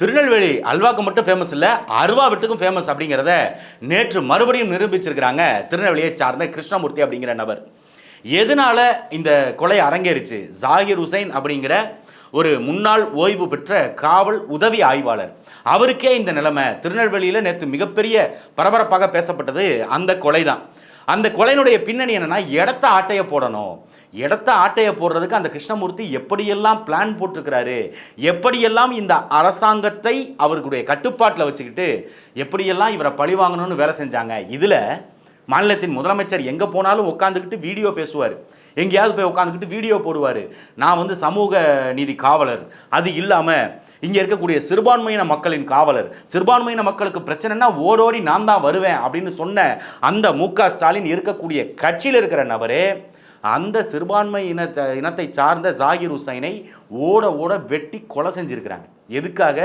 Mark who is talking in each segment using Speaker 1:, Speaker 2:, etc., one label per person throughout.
Speaker 1: திருநெல்வேலி அல்வாக்கு மட்டும் ஃபேமஸ் இல்லை அருவா வீட்டுக்கும் ஃபேமஸ் அப்படிங்கிறத நேற்று மறுபடியும் நிரூபிச்சிருக்கிறாங்க திருநெல்வேலியை சார்ந்த கிருஷ்ணமூர்த்தி அப்படிங்கிற நபர். எதனால இந்த கொலை அரங்கேறிச்சு? ஜாகிர் ஹுசைன் அப்படிங்கிற ஒரு முன்னாள் ஓய்வு பெற்ற காவல் உதவி ஆய்வாளர். அவருக்கே இந்த நிலைமை திருநெல்வேலியில் நேற்று மிகப்பெரிய பரபரப்பாக பேசப்பட்டது அந்த கொலை தான் அந்த கொலையினுடைய பின்னணி என்னன்னா இடத்த ஆட்டைய போடணும். இடத்த ஆட்டைய போடுறதுக்கு அந்த கிருஷ்ணமூர்த்தி எப்படியெல்லாம் பிளான் போட்டிருக்கிறாரு எப்படியெல்லாம் இந்த அரசாங்கத்தை அவர்களுடைய கட்டுப்பாட்டில் வச்சுக்கிட்டு எப்படியெல்லாம் இவரை பழி வாங்கணும்னு வேலை செஞ்சாங்க. இதில் மாநிலத்தின் முதலமைச்சர் எங்கே போனாலும் உட்காந்துக்கிட்டு வீடியோ பேசுவார். எங்கேயாவது போய் உட்காந்துக்கிட்டு வீடியோ போடுவார். நான் வந்து சமூக நீதி காவலர். அது இல்லாமல் இங்கே இருக்கக்கூடிய சிறுபான்மையின மக்களின் காவலர். சிறுபான்மையின மக்களுக்கு பிரச்சனைனா ஓடோடி நான் தான் வருவேன் அப்படின்னு சொன்ன அந்த மு ஸ்டாலின் இருக்கக்கூடிய கட்சியில் இருக்கிற நபரே அந்த சிறுபான்மை இனத்தை இனத்தை சார்ந்த ஜாகிர் ஹுசைனை ஓட ஓட வெட்டி கொலை செஞ்சுருக்கிறாங்க. எதுக்காக?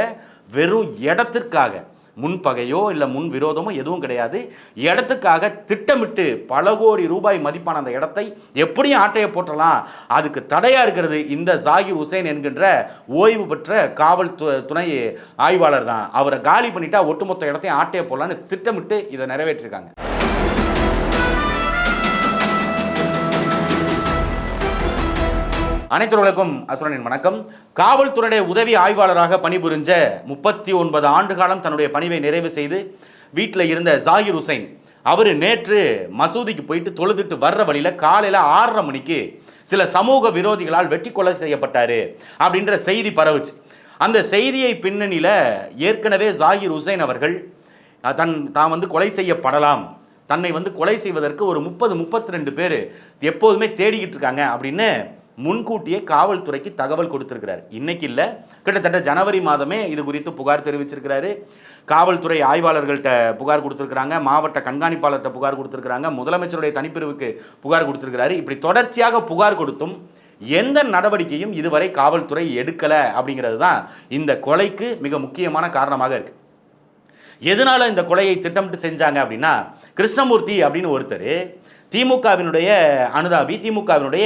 Speaker 1: வெறும் இடத்திற்காக. முன்பகையோ இல்லை முன் விரோதமோ எதுவும் கிடையாது. இடத்துக்காக திட்டமிட்டு பல கோடி ரூபாய் மதிப்பான அந்த இடத்தை எப்படியும் ஆட்டையை போட்டலாம் அதுக்கு தடையாக இருக்கிறது இந்த ஜாகிர் ஹுசைன் என்கின்ற ஓய்வு பெற்ற காவல் து- துணை ஆய்வாளர் தான். அவரை காலி பண்ணிட்டா ஒட்டுமொத்த இடத்தையும் ஆட்டையை போடலான்னு திட்டமிட்டு இதை நிறைவேற்றிருக்காங்க. அனைத்துறவுகளுக்கும் அசுரனின் வணக்கம். காவல்துறையுடைய உதவி ஆய்வாளராக பணிபுரிஞ்ச முப்பத்தி ஒன்பது ஆண்டு காலம் தன்னுடைய பணிவை நிறைவு செய்து வீட்டில் இருந்த ஜாகிர் ஹுசைன் அவர் நேற்று மசூதிக்கு போயிட்டு தொழுதுட்டு வர்ற வழியில் காலையில் ஆறரை மணிக்கு சில சமூக விரோதிகளால் வெட்டி கொலை செய்யப்பட்டார் அப்படின்ற செய்தி பரவுச்சு. அந்த செய்தியை பின்னணியில் ஏற்கனவே ஜாகிர் ஹுசைன் அவர்கள் தன் தான் வந்து கொலை செய்யப்படலாம். தன்னை வந்து கொலை செய்வதற்கு ஒரு முப்பது முப்பத்தி ரெண்டு பேர் எப்போதுமே தேடிக்கிட்டு இருக்காங்க அப்படின்னு முன்கூட்டியே காவல்துறைக்கு தகவல் கொடுத்துருக்கிறார். இன்னைக்கு இல்லை கிட்டத்தட்ட ஜனவரி மாதமே இது குறித்து புகார் தெரிவிச்சிருக்கிறாரு. காவல்துறை ஆய்வாளர்கள்ட்ட புகார் கொடுத்துருக்குறாங்க மாவட்ட கண்காணிப்பாளர்கிட்ட புகார் கொடுத்துருக்குறாங்க முதலமைச்சருடைய தனிப்பிரிவுக்கு புகார் கொடுத்துருக்கிறாரு. இப்படி தொடர்ச்சியாக புகார் கொடுத்தும் எந்த நடவடிக்கையும் இதுவரை காவல்துறை எடுக்கலை அப்படிங்கிறது தான் இந்த கொலைக்கு மிக முக்கியமான காரணமாக இருக்குது எதனால இந்த கொலையை திட்டமிட்டு செஞ்சாங்க அப்படின்னா கிருஷ்ணமூர்த்தி அப்படின்னு ஒருத்தர் திமுகவினுடைய அனுதாபி திமுகவினுடைய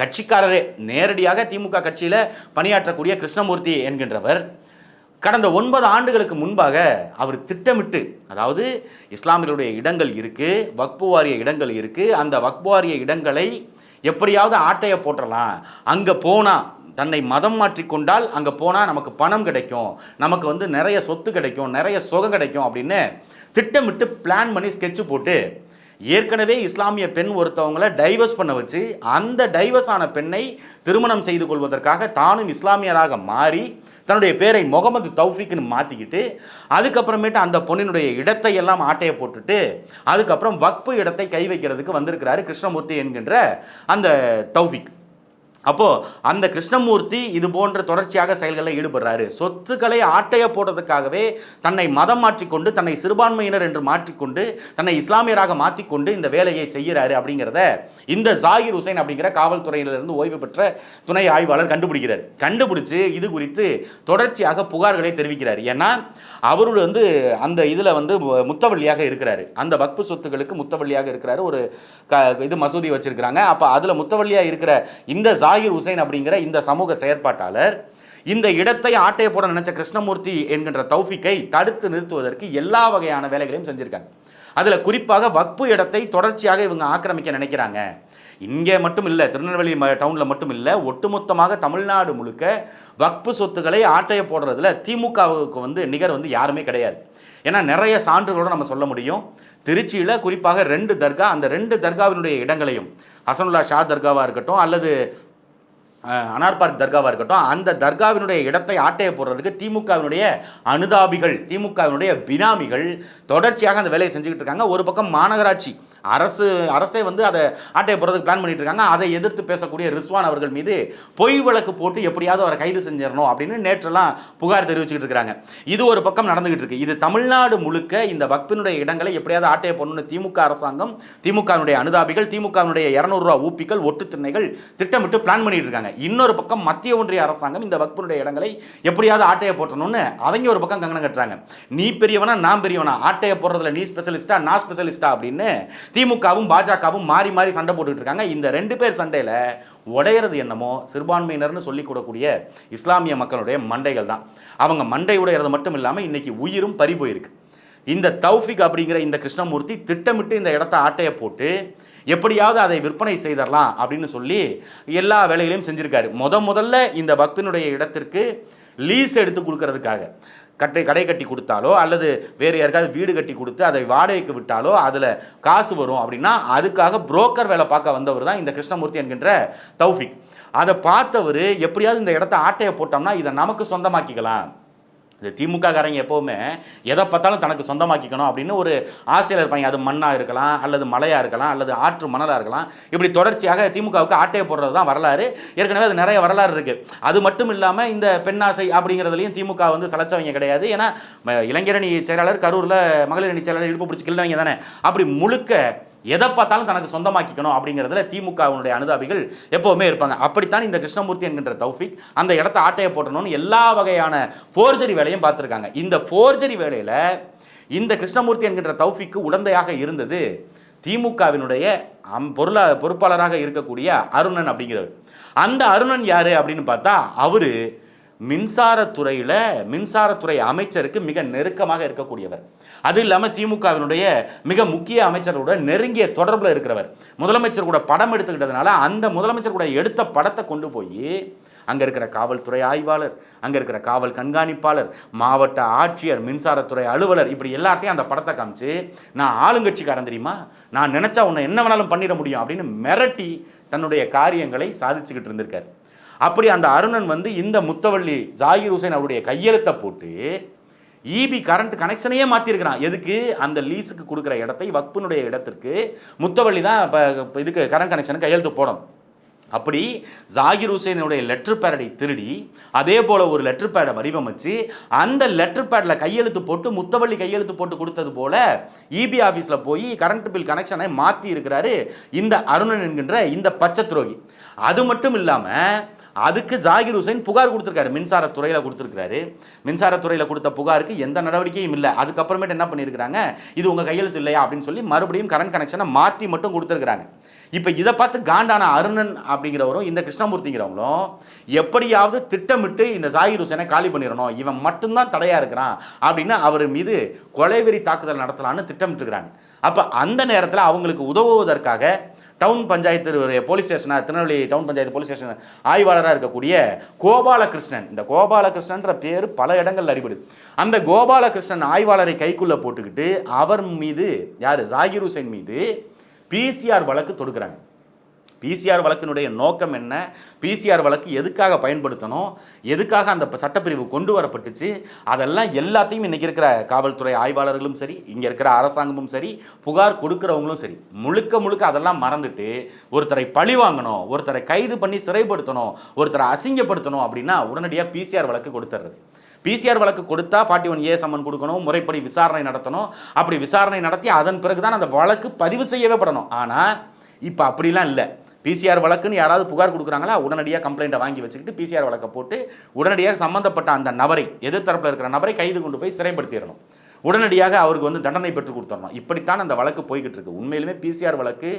Speaker 1: கட்சிக்காரரே நேரடியாக திமுக கட்சியில் பணியாற்றக்கூடிய கிருஷ்ணமூர்த்தி என்கின்றவர். கடந்த ஒன்பது ஆண்டுகளுக்கு முன்பாக அவர் திட்டமிட்டு அதாவது இஸ்லாமியர்களுடைய இடங்கள் இருக்குது வக்பு வாரிய இடங்கள் இருக்குது அந்த வக்பு வாரிய இடங்களை எப்படியாவது ஆட்டைய போட்டலாம் அங்கே போனால் தன்னை மதம் மாற்றிக்கொண்டால் அங்கே போனால் நமக்கு பணம் கிடைக்கும் நமக்கு வந்து நிறைய சொத்து கிடைக்கும் நிறைய சுகம் கிடைக்கும் அப்படின்னு திட்டமிட்டு பிளான் பண்ணி ஸ்கெட்சு போட்டு ஏற்கனவே இஸ்லாமிய பெண் ஒருத்தவங்களை டைவர்ஸ் பண்ண வச்சு அந்த டைவர்ஸ் ஆன பெண்ணை திருமணம் செய்து கொள்வதற்காக தானும் இஸ்லாமியராக மாறி தன்னுடைய பேரை முகமது தௌஃபிக்னு மாற்றிக்கிட்டு அதுக்கப்புறமேட்டு அந்த பொண்ணினுடைய இடத்தை எல்லாம் ஆட்டையை போட்டுட்டு அதுக்கப்புறம் வக்பு இடத்தை கை வைக்கிறதுக்கு வந்திருக்கிறாரு கிருஷ்ணமூர்த்தி என்கின்ற அந்த தௌஃபிக். அப்போது அந்த கிருஷ்ணமூர்த்தி இது போன்ற தொடர்ச்சியாக செயல்களில் ஈடுபடுறாரு. சொத்துக்களை ஆட்டைய போடுறதுக்காகவே தன்னை மதம் மாற்றிக்கொண்டு தன்னை சிறுபான்மையினர் என்று மாற்றிக்கொண்டு தன்னை இஸ்லாமியராக மாற்றிக்கொண்டு இந்த வேலையை செய்கிறாரு அப்படிங்கிறத இந்த ஜாகிர் ஹுசைன் அப்படிங்கிற காவல்துறையிலிருந்து ஓய்வு பெற்ற துணை ஆய்வாளர் கண்டுபிடிக்கிறார். கண்டுபிடிச்சு இது குறித்து தொடர்ச்சியாக புகார்களை தெரிவிக்கிறார். ஏன்னா அவரு வந்து அந்த இதில் வந்து முத்தவள்ளியாக இருக்கிறாரு. அந்த வக்பு சொத்துக்களுக்கு முத்தவள்ளியாக இருக்கிறாரு. ஒரு க இது மசூதி வச்சிருக்கிறாங்க. அப்போ அதில் முத்தவள்ளியாக இருக்கிற இந்த ஜாகிர் ஹுசைன் அப்படிங்கிற இந்த சமூக செயற்பாட்டாளர் இந்த இடத்தை ஆட்டைய போட நினைச்ச கிருஷ்ணமூர்த்தி என்கின்ற தௌஃபிக்கை தடுத்து நிறுத்துவதற்கு எல்லா வகையான வேலைகளையும் செஞ்சிருக்காங்க. அதில் குறிப்பாக வக்பு இடத்தை தொடர்ச்சியாக இவங்க ஆக்கிரமிக்க நினைக்கிறாங்க. இங்கே மட்டும் இல்லை திருநெல்வேலி டவுனில் மட்டும் இல்லை ஒட்டுமொத்தமாக தமிழ்நாடு முழுக்க வக்பு சொத்துக்களை ஆட்டைய போடுறதுல திமுகவுக்கு வந்து நிகர் வந்து யாருமே கிடையாது. ஏன்னா நிறைய சான்றுகளோட நம்ம சொல்ல முடியும். திருச்சியில் குறிப்பாக ரெண்டு தர்கா அந்த ரெண்டு தர்காவினுடைய இடங்களையும் ஹசனுல்லா ஷா தர்காவாக இருக்கட்டும் அல்லது அனார்பார்க் தர்காவாக இருக்கட்டும் அந்த தர்காவினுடைய இடத்தை ஆட்டையை போடுறதுக்கு திமுகவினுடைய அனுதாபிகள் திமுகவினுடைய பினாமிகள் தொடர்ச்சியாக அந்த வேலையை செஞ்சுக்கிட்டு இருக்காங்க. ஒரு பக்கம் மாநகராட்சி அரசு அரசே வந்து அதை ஆட்டையை போடுறதுக்கு பிளான் பண்ணிட்டு இருக்காங்க அதை எதிர்த்து பேசக்கூடிய ரிஸ்வான் அவர்கள் மீது பொய் வழக்கு போட்டு எப்படியாவது அவரை கைது செஞ்சிடணும் அப்படின்னு நேற்றெல்லாம் புகார் தெரிவிச்சுக்கிட்டு இருக்கிறாங்க. இது ஒரு பக்கம் நடந்துகிட்டு இருக்கு. இது தமிழ்நாடு முழுக்க இந்த வக்பினுடைய இடங்களை எப்படியாவது ஆட்டையை போடணும்னு திமுக அரசாங்கம் திமுகவினுடைய அனுதாபிகள் திமுகவினுடைய இரநூறுவா ஊப்பிகள் ஒட்டு திண்ணைகள் திட்டமிட்டு பிளான் பண்ணிட்டு இருக்காங்க. இன்னொரு பக்கம் மத்திய ஒன்றிய அரசாங்கம் இந்த வக்பினுடைய இடங்களை எப்படியாவது ஆட்டையை போட்டணும்னு அவங்க ஒரு பக்கம் கங்கணம் கட்டுறாங்க. நீ பெரியவனா நான் பெரியவனா? ஆட்டையை போடுறதுல நீ ஸ்பெஷலிஸ்டா நான் ஸ்பெஷலிஸ்டா அப்படின்னு திமுகவும் பாஜகவும் மாறி மாறி சண்டை போட்டுட்டு இருக்காங்க. இந்த ரெண்டு பேர் சண்டையில் உடையிறது என்னமோ சிறுபான்மையினர்னு சொல்லி கூடக்கூடிய இஸ்லாமிய மக்களுடைய மண்டைகள் தான். அவங்க மண்டை உடையிறது மட்டும் இல்லாமல் இன்னைக்கு உயிரும் பறி போயிருக்கு. இந்த தௌஃபிக் அப்படிங்கிற இந்த கிருஷ்ணமூர்த்தி திட்டமிட்டு இந்த இடத்த ஆட்டையை போட்டு எப்படியாவது அதை விற்பனை செய்தரலாம் அப்படின்னு சொல்லி எல்லா வேலைகளையும் செஞ்சுருக்காரு. முத முதல்ல இந்த பக்தனுடைய இடத்திற்கு லீஸ் எடுத்து கொடுக்கறதுக்காக. கட்டை கடை கட்டி கொடுத்தாலோ அல்லது வேறு யாருக்காவது வீடு கட்டி கொடுத்து அதை வாடகைக்கு விட்டாலோ அதில் காசு வரும் அப்படின்னா அதுக்காக புரோக்கர் வேலை பார்க்க வந்தவர் தான் இந்த கிருஷ்ணமூர்த்தி என்கின்ற தௌஃபிக். அதை பார்த்தவர் எப்படியாவது இந்த இடத்த ஆட்டையை போட்டோம்னா இதை நமக்கு சொந்தமாக்கிக்கலாம். இந்த திமுக காரங்க எப்போவுமே எதை பார்த்தாலும் தனக்கு சொந்தமாக்கிக்கணும் அப்படின்னு ஒரு ஆசையில் இருப்பாங்க அது மண்ணாக இருக்கலாம் அல்லது மலையாக இருக்கலாம் அல்லது ஆற்று மணலாக இருக்கலாம் இப்படி தொடர்ச்சியாக திமுகவுக்கு ஆட்டையை போடுறது தான் வரலாறு. ஏற்கனவே அது நிறைய வரலாறு இருக்குது அது மட்டும் இல்லாமல் இந்த பெண்ணாசை அப்படிங்கிறதுலையும் திமுக வந்து சலைச்சவங்க கிடையாது. ஏன்னா இளைஞரணி செயலாளர் கரூரில் மகளிர் அணி செயலாளர் இடுப்பு பிடிச்சி கிள்ளவங்க தானே. அப்படி முழுக்க எதை பார்த்தாலும் தனக்கு சொந்தமாக்கிக்கணும் அப்படிங்கிறதுல திமுகவினுடைய அனுதாபிகள் எப்போவுமே இருப்பாங்க. அப்படித்தான் இந்த கிருஷ்ணமூர்த்தி என்கின்ற தௌஃபிக் அந்த இடத்த ஆட்டையை போட்டணும்னு எல்லா வகையான ஃபோர்ஜரி வேலையும் பார்த்துருக்காங்க. இந்த ஃபோர்ஜரி வேலையில் இந்த கிருஷ்ணமூர்த்தி என்கின்ற தௌஃபிக்கு உடந்தையாக இருந்தது திமுகவினுடைய அம் பொருளா பொறுப்பாளராக இருக்கக்கூடிய அருணன் அப்படிங்கிறவர். அந்த அருணன் யார் அப்படின்னு பார்த்தா அவர் மின்சாரத்துறையில் மின்சாரத்துறை அமைச்சருக்கு மிக நெருக்கமாக இருக்கக்கூடியவர். அது இல்லாமல் திமுகவினுடைய மிக முக்கிய அமைச்சரோட நெருங்கிய தொடர்பில் இருக்கிறவர். முதலமைச்சர் கூட படம் எடுத்துக்கிட்டதுனால அந்த முதலமைச்சர் கூட எடுத்த படத்தை கொண்டு போய் அங்கே இருக்கிற காவல்துறை ஆய்வாளர் அங்கே இருக்கிற காவல் கண்காணிப்பாளர் மாவட்ட ஆட்சியர் மின்சாரத்துறை அலுவலர் இப்படி எல்லாத்தையும் அந்த படத்தை காமிச்சு நான் ஆளுங்கட்சிக்காரன் தெரியுமா? நான் நினச்சா உன்னை என்ன வேணாலும் பண்ணிட முடியும் அப்படின்னு மிரட்டி தன்னுடைய காரியங்களை சாதிச்சுக்கிட்டு இருந்திருக்கார். அப்படி அந்த அருணன் வந்து இந்த முத்தவள்ளி ஜாகிர் ஹுசைன் அவருடைய கையெழுத்தை போட்டு இபி கரண்ட் கனெக்ஷனையே மாற்றிருக்கிறான் எதுக்கு? அந்த லீஸுக்கு கொடுக்குற இடத்தை வக்பினுடைய இடத்திற்கு முத்தவள்ளி தான் இப்போ இதுக்கு கரண்ட் கனெக்ஷனுக்கு கையெழுத்து போடணும். அப்படி ஜாகிர் ஹுசைனுடைய லெட்டர் பேடை திருடி அதே போல் ஒரு லெட்டர் பேடை வடிவமைச்சு அந்த லெட்டர் பேடில் கையெழுத்து போட்டு முத்தவள்ளி கையெழுத்து போட்டு கொடுத்தது போல இபி ஆஃபீஸில் போய் கரண்ட் பில் கனெக்ஷனை மாற்றி இருக்கிறாரு இந்த அருணன் என்கின்ற இந்த பச்சை துரோகி. அது மட்டும் இல்லாமல் அதுக்கு ஜாகிர் ஹுசைன் புகார் கொடுத்துருக்காரு. மின்சாரத்துறையில் கொடுத்துருக்காரு மின்சாரத்துறையில் கொடுத்த புகாருக்கு எந்த நடவடிக்கையும் இல்லை. அதுக்கப்புறமேட்டு என்ன பண்ணியிருக்கிறாங்க? இது உங்கள் கையெழுத்து இல்லையா? அப்படின்னு சொல்லி மறுபடியும் கரண்ட் கனெக்ஷனை மாற்றி மட்டும் கொடுத்துருக்குறாங்க. இப்போ இதை பார்த்து காண்டான அருணன் அப்படிங்கிறவரும் இந்த கிருஷ்ணமூர்த்திங்கிறவங்களும் எப்படியாவது திட்டமிட்டு இந்த ஜாகிர் ஹுசைனை காலி பண்ணிடணும். இவன் மட்டும்தான் தடையாக இருக்கிறான் அப்படின்னு அவர் மீது கொலைவெறி தாக்குதல் நடத்தலான்னு திட்டமிட்டுருக்கிறாங்க. அப்போ அந்த நேரத்தில் அவங்களுக்கு உதவுவதற்காக town panchayat police ஸ்டேஷனாக Tirunelveli town panchayat police station ஆய்வாளராக இருக்கக்கூடிய கோபாலகிருஷ்ணன். இந்த கோபாலகிருஷ்ணன்ற பேர் பல இடங்களில் அடிபடுது. அந்த கோபாலகிருஷ்ணன் ஆய்வாளரை கைக்குள்ளே போட்டுக்கிட்டு அவர் மீது யார்? ஜாகிர் ஹுசைன் மீது பிசிஆர் வழக்கு தொடுக்கிறாங்க. பிசிஆர் வழக்கினுடைய நோக்கம் என்ன? பிசிஆர் வழக்கு எதுக்காக பயன்படுத்தணும்? எதுக்காக அந்த சட்டப்பிரிவு கொண்டு வரப்பட்டுச்சு? அதெல்லாம் எல்லாத்தையும் இன்றைக்கி இருக்கிற காவல்துறை ஆய்வாளர்களும் சரி இங்கே இருக்கிற அரசாங்கமும் சரி புகார் கொடுக்குறவங்களும் சரி முழுக்க முழுக்க அதெல்லாம் மறந்துட்டு ஒருத்தரை பழி வாங்கணும் ஒருத்தரை கைது பண்ணி சிறைப்படுத்தணும் ஒருத்தரை அசிங்கப்படுத்தணும் அப்படின்னா உடனடியாக பிசிஆர் வழக்கு கொடுத்துட்றது பிசிஆர் வழக்கு கொடுத்தா ஃபார்ட்டி ஒன் ஏ சம்மன் கொடுக்கணும் முறைப்படி விசாரணை நடத்தணும். அப்படி விசாரணை நடத்தி அதன் பிறகு தான் அந்த வழக்கு பதிவு செய்யவே படணும். ஆனால் இப்போ அப்படிலாம் இல்லை. பிசிஆர் வழக்குன்னு யாராவது புகார் கொடுக்குறாங்களா உடனடியாக கம்ப்ளைண்ட்டை வாங்கி வச்சுக்கிட்டு பிசிஆர் வழக்கை போட்டு உடனடியாக சம்மந்தப்பட்ட அந்த நபரை எதிர்த்தரப்பில் இருக்கிற நபரை கைது கொண்டு போய் சிறைப்படுத்திடணும். உடனடியாக அவருக்கு வந்து தண்டனை பெற்று கொடுத்துடணும். இப்படித்தான் அந்த வழக்கு போய்கிட்டு இருக்கு. உண்மையிலுமே பிசிஆர் வழக்கு